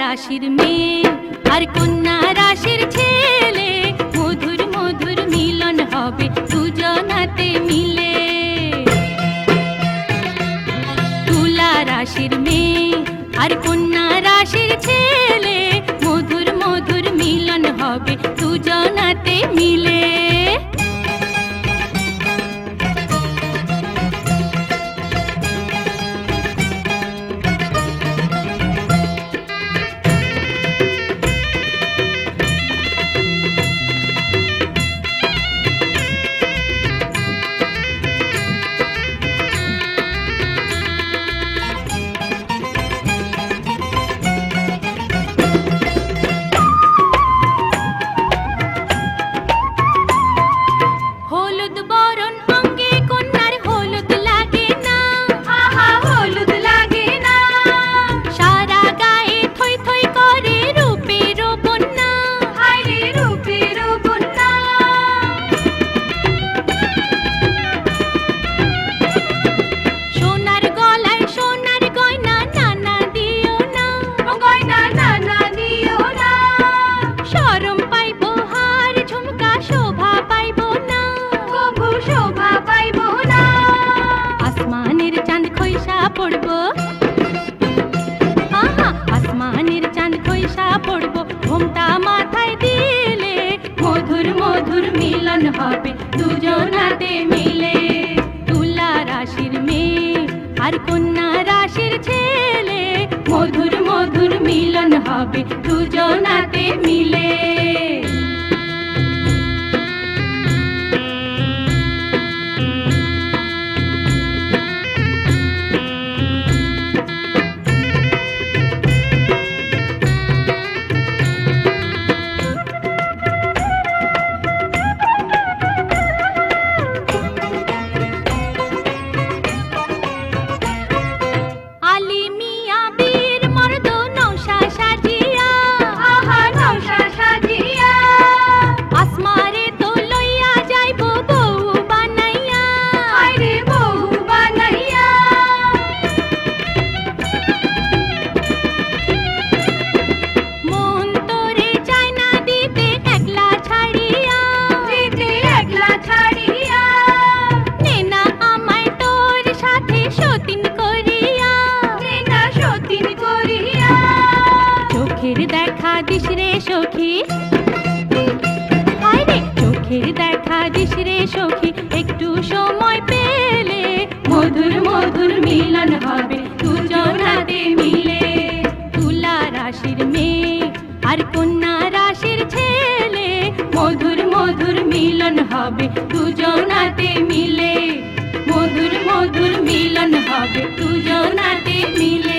রাশির মেয়ে, আর কন্যা রাশির ছেলে। মধুর মধুর মিলন হবে দুজনাতে মিলে। তুলা রাশির মেয়ে, আর কন্যা রাশির ছেলে মিলন হবে দুজনাতে মিলে। তুলা রাশির মেয়ে আর কন্যা রাশির ছেলে। মধুর মধুর মিলন হবে দুজনাতে মিলে। চোখের দেখা দিস রে সখী। চোখের দেখা দিস রে সখী, একটু সময় পেলে মধুর মধুর মিলন হবে, দুজনাতে মিলে। তুলা রাশির মেয়ে আর কন্যা রাশির ছেলে, মধুর মধুর মিলন হবে, দুজনাতে মিলে। মধুর মধুর মিলন হবে, দুজনাতে মিলে।